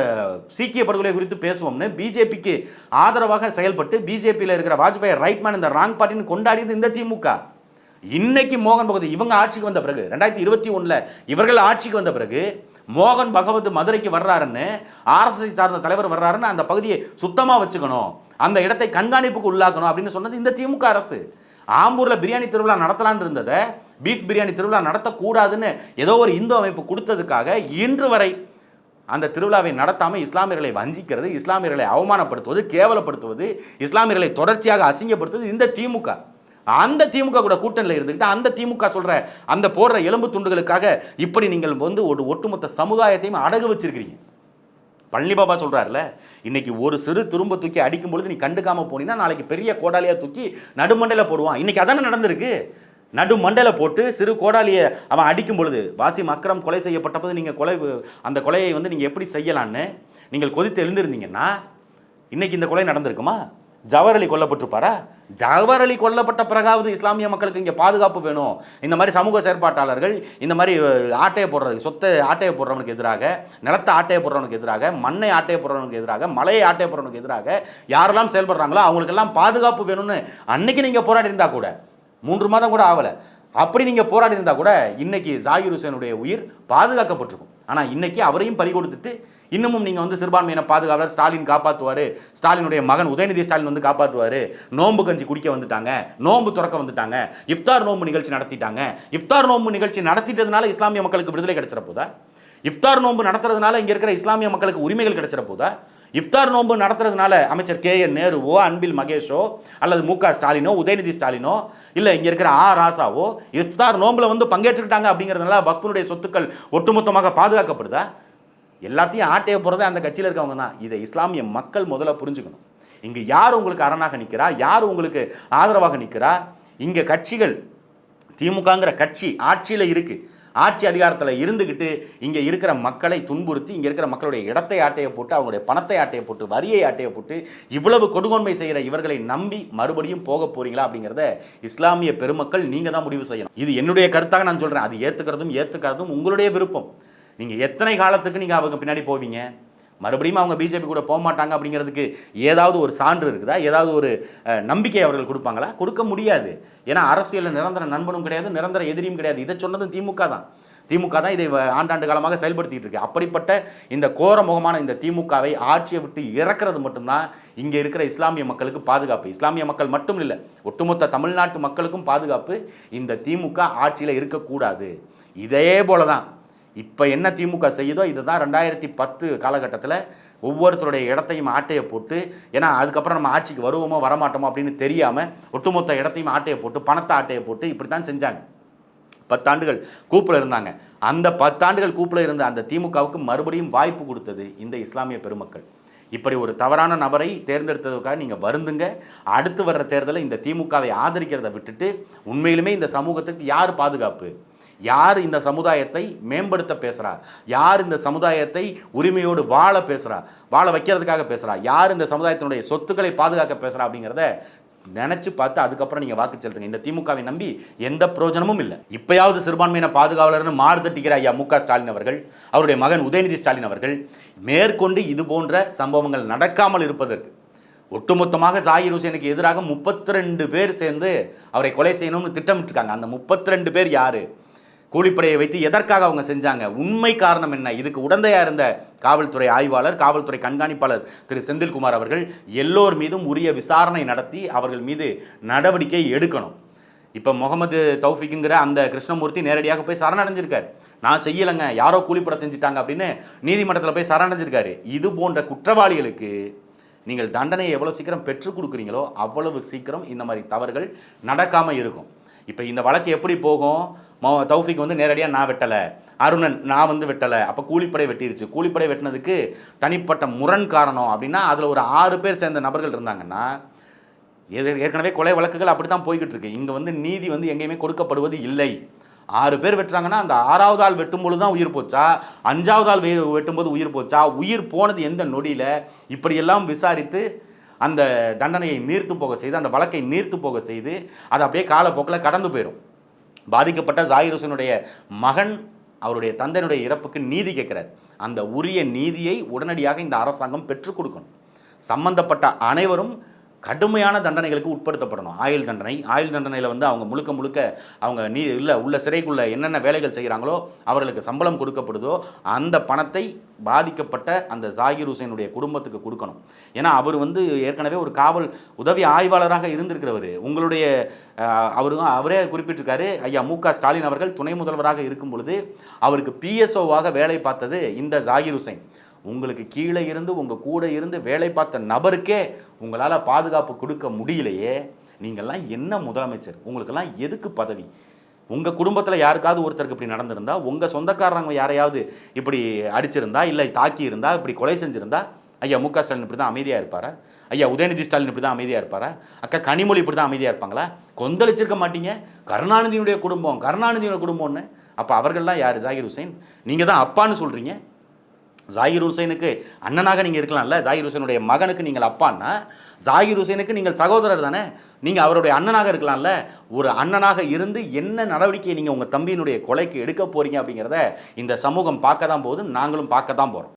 Speaker 1: சீக்கிய படுகொலை குறித்து பேசுவோம்னு பிஜேபிக்கு ஆதரவாக செயல்பட்டு பிஜேபியில் இருக்கிற வாஜ்பாய் ரைட் மேன் இந்த ராங் பார்ட்டின்னு கொண்டாடியது இந்த திமுக. இன்னைக்கு மோகன் பகவத் இவங்க ஆட்சிக்கு வந்த பிறகு ரெண்டாயிரத்தி இருபத்தி ஒன்றில் இவர்கள் ஆட்சிக்கு வந்த பிறகு மோகன் பகவத் மதுரைக்கு வர்றாருன்னு ஆர்எஸ்எஸ் சார்ந்த தலைவர் வர்றாருன்னு அந்த பகுதியை சுத்தமாக வச்சுக்கணும். அந்த இடத்தை கண்காணிப்புக்கு உள்ளாக்கணும் அப்படின்னு சொன்னது இந்த திமுக அரசு. ஆம்பூரில் பிரியாணி திருவிழா நடத்தலான்னு இருந்ததை பீஃப் பிரியாணி திருவிழா நடத்தக்கூடாதுன்னு ஏதோ ஒரு இந்து அமைப்பு கொடுத்ததுக்காக இன்று வரை அந்த திருவிழாவை நடத்தாமல் இஸ்லாமியர்களை வஞ்சிக்கிறது இஸ்லாமியர்களை அவமானப்படுத்துவது கேவலப்படுத்துவது இஸ்லாமியர்களை தொடர்ச்சியாக அசிங்கப்படுத்துவது இந்த திமுக. அந்த திமுக கூட கூட்டணியில் இருந்துக்கிட்டு அந்த திமுக சொல்கிற அந்த போடுற எலும்பு துண்டுகளுக்காக இப்படி நீங்கள் வந்து ஒரு ஒட்டுமொத்த சமுதாயத்தையும் அடகு வச்சிருக்கிறீங்க. பழனி பாபா சொல்றாருல இன்னைக்கு ஒரு சிறு துரும்ப தூக்கி அடிக்கும் பொழுது நீ கண்டுக்காமல் போனீங்கன்னா நாளைக்கு பெரிய கோடாலியாக தூக்கி நடுமண்டையில போடுவான். இன்றைக்கி அதானே நடந்திருக்கு? நடு மண்டையில போட்டு சிறு கோடாலியை அவன் அடிக்கும் பொழுது வாசிம் அக்ரம் கொலை செய்யப்பட்டபோது நீங்கள் கொலை அந்த கொலையை வந்து நீங்கள் எப்படி செய்யலான்னு நீங்கள் கொதித்து எழுந்திருந்தீங்கன்னா இன்றைக்கி இந்த கொலை நடந்திருக்குமா? ஜவஹர் அலி கொல்லப்பட்டிருப்பாரா? ஜவஹர் அலி கொல்லப்பட்ட பிறகாவது இஸ்லாமிய மக்களுக்கு இங்கே பாதுகாப்பு வேணும். இந்த மாதிரி சமூக செயற்பாட்டாளர்கள் இந்த மாதிரி ஆட்டையை போடுறது சொத்தை ஆட்டையை போடுறவனுக்கு எதிராக நிலத்தை ஆட்டையை போடுறவனுக்கு எதிராக மண்ணை ஆட்டையை போடுறவனுக்கு எதிராக மலையை ஆட்டையை போடுறவனுக்கு எதிராக யாரெல்லாம் செயல்படுறாங்களோ அவங்களுக்கெல்லாம் பாதுகாப்பு வேணும்னு அன்னைக்கு நீங்கள் போராடி இருந்தால் கூட மூன்று மாதம் கூட ஆகலை. அப்படி நீங்கள் போராடி இருந்தால் கூட இன்னைக்கு ஜாகிர் ஹுசேனுடைய உயிர் பாதுகாக்கப்பட்டிருக்கும். ஆனால் இன்னைக்கு அவரையும் பறி கொடுத்துட்டு இன்னமும் நீங்கள் வந்து சிறுபான்மையின பாதுகாவலர் ஸ்டாலின் காப்பாற்றுவார் ஸ்டாலினுடைய மகன் உதயநிதி ஸ்டாலின் வந்து காப்பாற்றுவார் நோம்பு கஞ்சி குடிக்க வந்துட்டாங்க. நோன்பு துறக்க வந்துட்டாங்க. இஃப்தார் நோம்பு நிகழ்ச்சி நடத்திட்டாங்க. இஃப்தார் நோம்பு நிகழ்ச்சி நடத்திட்டதுனால இஸ்லாமிய மக்களுக்கு விடுதலை கிடைச்சிட போதா? இஃப்தார் நோன்பு நடத்துறதுனால இங்கே இருக்கிற இஸ்லாமிய மக்களுக்கு உரிமைகள் கிடைச்சிட போதா? இஃப்தார் நோன்பு நடத்துறதுனால அமைச்சர் கே என் நேருவோ அன்பில் மகேஷோ அல்லது மு க ஸ்டாலினோ உதயநிதி ஸ்டாலினோ இல்லை இங்கே இருக்கிற ஆ ராசாவோ இஃப்தார் நோம்பில் வந்து பங்கேற்றுக்கிட்டாங்க அப்படிங்கிறதுனால வக்ஃபினுடைய சொத்துக்கள் ஒட்டுமொத்தமாக பாதுகாக்கப்படுதா? எல்லாத்தையும் ஆட்டைய போகிறதே அந்த கட்சியில் இருக்கவங்க தான். இதை இஸ்லாமிய மக்கள் முதல்ல புரிஞ்சுக்கணும். இங்கே யார் உங்களுக்கு அரணாக நிற்கிறா யார் உங்களுக்கு ஆதரவாக நிற்கிறா இங்கே கட்சிகள் திமுகங்கிற கட்சி ஆட்சியில் இருக்குது ஆட்சி அதிகாரத்தில் இருந்துக்கிட்டு இங்கே இருக்கிற மக்களை துன்புறுத்தி இங்கே இருக்கிற மக்களுடைய இடத்தை ஆட்டையை போட்டு அவங்களுடைய பணத்தை ஆட்டையை போட்டு வரியை ஆட்டையை போட்டு இவ்வளவு கொடுங்கோன்மை செய்கிற இவர்களை நம்பி மறுபடியும் போக போறீங்களா அப்படிங்கிறத இஸ்லாமிய பெருமக்கள் நீங்கள் தான் முடிவு செய்யணும். இது என்னுடைய கருத்தாக நான் சொல்கிறேன் அது ஏற்றுக்கிறதும் ஏற்றுக்காததும் உங்களுடைய விருப்பம். நீங்கள் எத்தனை காலத்துக்கு நீங்கள் அவங்க பின்னாடி போவீங்க? மறுபடியும் அவங்க பிஜேபி கூட போக மாட்டாங்க அப்படிங்கிறதுக்கு ஏதாவது ஒரு சான்று இருக்குதா? ஏதாவது ஒரு நம்பிக்கை அவர்கள் கொடுப்பாங்களா? கொடுக்க முடியாது. ஏன்னா அரசியலில் நிரந்தர நண்பனும் கிடையாது நிரந்தர எதிரியும் கிடையாது. இதை சொன்னதும் திமுக தான். திமுக தான் இதை வ- ஆண்டாண்டு காலமாக செயல்படுத்திட்டு இருக்கு. அப்படிப்பட்ட இந்த கோர முகமான இந்த திமுகவை ஆட்சியை விட்டு இறக்கிறது மட்டும்தான் இங்கே இருக்கிற இஸ்லாமிய மக்களுக்கு பாதுகாப்பு. இஸ்லாமிய மக்கள் மட்டும் இல்லை ஒட்டுமொத்த தமிழ்நாட்டு மக்களுக்கும் பாதுகாப்பு இந்த திமுக ஆட்சியில் இருக்கக்கூடாது. இதே போல தான் இப்போ என்ன திமுக செய்யுதோ இதுதான் ரெண்டாயிரத்தி பத்து காலகட்டத்தில் ஒவ்வொருத்தருடைய இடத்தையும் ஆட்டையை போட்டு ஏன்னா அதுக்கப்புறம் நம்ம ஆட்சிக்கு வருவோமோ வரமாட்டோமோ அப்படின்னு தெரியாமல் ஒட்டுமொத்த இடத்தையும் ஆட்டையை போட்டு பணத்தை ஆட்டையை போட்டு இப்படி தான் செஞ்சாங்க. பத்தாண்டுகள் கூப்பில் இருந்தாங்க. அந்த பத்தாண்டுகள் கூப்பில் இருந்த அந்த திமுகவுக்கு மறுபடியும் வாய்ப்பு கொடுத்தது இந்த இஸ்லாமிய பெருமக்கள். இப்படி ஒரு தவறான நபரை தேர்ந்தெடுத்ததுக்காக நீங்கள் வருந்துங்க. அடுத்து வர்ற தேர்தலில் இந்த திமுகவை ஆதரிக்கிறதை விட்டுட்டு உண்மையிலுமே இந்த சமூகத்துக்கு யார் பாதுகாப்பு? யார் இந்த சமுதாயத்தை மேம்படுத்த பேசுகிறா யார் இந்த சமுதாயத்தை உரிமையோடு வாழ பேசுகிறா வாழ வைக்கிறதுக்காக பேசுகிறா யார் இந்த சமுதாயத்தினுடைய சொத்துக்களை பாதுகாக்க பேசுகிறா அப்படிங்கிறத நினச்சி பார்த்து அதுக்கப்புறம் நீங்கள் வாக்கு செலுத்துங்க. இந்த திமுகவை நம்பி எந்த பிரயோஜனமும் இல்லை. இப்பயாவது சிறுபான்மையின பாதுகாவலர்னு மாறு தட்டிக்கிற ஐயா மு ஸ்டாலின் அவர்கள் அவருடைய மகன் உதயநிதி ஸ்டாலின் அவர்கள் மேற்கொண்டு இது போன்ற சம்பவங்கள் நடக்காமல் இருப்பதற்கு ஒட்டுமொத்தமாக ஜாகிர் ஹுசேனுக்கு எதிராக முப்பத்தி ரெண்டு பேர் சேர்ந்து அவரை கொலை செய்யணும்னு திட்டமிட்டிருக்காங்க. அந்த முப்பத்தி ரெண்டு பேர் யார்? கூலிப்படையை வைத்து எதற்காக அவங்க செஞ்சாங்க? உண்மை காரணம் என்ன? இதுக்கு உடந்தையாக இருந்த காவல்துறை ஆய்வாளர் காவல்துறை கண்காணிப்பாளர் திரு செந்தில்குமார் அவர்கள் எல்லோர் மீதும் உரிய விசாரணை நடத்தி அவர்கள் மீது நடவடிக்கை எடுக்கணும். இப்போ முகமது தௌஃபிக்குங்கிற அந்த கிருஷ்ணமூர்த்தி நேரடியாக போய் சரணடைஞ்சிருக்காரு. நான் செய்யலைங்க யாரோ கூலிப்படை செஞ்சுட்டாங்க அப்படின்னு நீதிமன்றத்தில் போய் சரணடைஞ்சிருக்காரு. இது போன்ற குற்றவாளிகளுக்கு நீங்கள் தண்டனையை எவ்வளோ சீக்கிரம் பெற்றுக் கொடுக்குறீங்களோ அவ்வளவு சீக்கிரம் இந்த மாதிரி தவறுகள் நடக்காமல் இருக்கும். இப்போ இந்த வழக்கு எப்படி போகும்? மோ தௌஃபிக் வந்து நேரடியாக நான் வெட்டலை. அருணன் நான் வந்து வெட்டலை. அப்போ கூலிப்படை வெட்டிருச்சு. கூலிப்படை வெட்டினதுக்கு தனிப்பட்ட முரண் காரணம் அப்படின்னா அதில் ஒரு ஆறு பேர் சேர்ந்த நபர்கள் இருந்தாங்கன்னா ஏற்கனவே கொலை வழக்குகள் அப்படி தான் போய்கிட்டு இருக்கு இங்கே வந்து நீதி வந்து எங்கேயுமே கொடுக்கப்படுவது இல்லை. ஆறு பேர் வெட்டுறாங்கன்னா அந்த ஆறாவது ஆள் வெட்டும்பொழுது தான் உயிர் போச்சா? அஞ்சாவது ஆள் வெட்டும்போது உயிர் போச்சா? உயிர் போனது எந்த நொடியில்? இப்படியெல்லாம் விசாரித்து அந்த தண்டனையை நீர்த்து போக செய்து அந்த வழக்கை நீர்த்து போக செய்து அது அப்படியே காலப்போக்கில் கடந்து போயிடும் பாதிக்கப்பட்ட ஜாகிர் ஹுசேனுடைய மகன் அவருடைய தந்தையினுடைய இறப்புக்கு நீதி கேட்கிறார். அந்த உரிய நீதியை உடனடியாக இந்த அரசாங்கம் பெற்றுக் கொடுக்கணும். சம்பந்தப்பட்ட அனைவரும் கடுமையான தண்டனைகளுக்கு உட்படுத்தப்படணும். ஆயுள் தண்டனை. ஆயுள் தண்டனையில் வந்து அவங்க முழுக்க முழுக்க அவங்க நீ இல்லை உள்ள சிறைக்குள்ள என்னென்ன வேலைகள் செய்கிறாங்களோ அவர்களுக்கு சம்பளம் கொடுக்கப்படுதோ அந்த பணத்தை பாதிக்கப்பட்ட அந்த ஜாகிர் ஹுசைனுடைய குடும்பத்துக்கு கொடுக்கணும். ஏன்னா அவர் வந்து ஏற்கனவே ஒரு காவல் உதவி ஆய்வாளராக இருந்திருக்கிறவர். உங்களுடைய அவரும் அவரே குறிப்பிட்டிருக்காரு ஐயா மு க. ஸ்டாலின் அவர்கள் துணை முதல்வராக இருக்கும் பொழுது அவருக்கு பிஎஸ்ஓவாக வேலை பார்த்தது இந்த ஜாகிர் ஹுசைன். உங்களுக்கு கீழே இருந்து உங்கள் கூட இருந்து வேலை பார்த்த நபருக்கே உங்களால் பாதுகாப்பு கொடுக்க முடியலையே நீங்கள்லாம் என்ன முதலமைச்சர்? உங்களுக்கெல்லாம் எதுக்கு பதவி? உங்கள் குடும்பத்தில் யாருக்காவது ஒருத்தருக்கு இப்படி நடந்திருந்தா உங்கள் சொந்தக்காரங்க யாரையாவது இப்படி அடிச்சிருந்தா இல்லை தாக்கி இருந்தா இப்படி கொலை செஞ்சிருந்தா ஐயா மு க ஸ்டாலின் இப்படி தான் அமைதியாக இருப்பாரா? ஐயா உதயநிதி ஸ்டாலின் இப்படி தான் அமைதியாக இருப்பாரா? அக்கா கனிமொழி இப்படி தான் அமைதியாக இருப்பாங்களா? கொந்தளிச்சிருக்க மாட்டீங்க? கருணாநிதியினுடைய குடும்பம் கருணாநிதியோட குடும்பம்னு? அப்போ அவர்கள்லாம் யார்? ஜாகிர் ஹுசைன்? நீங்கள் தான் அப்பான்னு சொல்கிறீங்க ஜாகிர் ஹுசைனுக்கு அண்ணனாக நீங்கள் இருக்கலாம்ல ஜாகிர் ஹுசைனுடைய மகனுக்கு நீங்கள் அப்பான்னா ஜாகிர் ஹுசைனுக்கு நீங்கள் சகோதரர் தானே? நீங்கள் அவருடைய அண்ணனாக இருக்கலாம்ல ஒரு அண்ணனாக இருந்து என்ன நடவடிக்கையை நீங்கள் உங்கள் தம்பியினுடைய கொலைக்கு எடுக்க போறீங்க அப்படிங்கிறத இந்த சமூகம் பார்க்க தான் போகுது நாங்களும் பார்க்க தான் போகிறோம்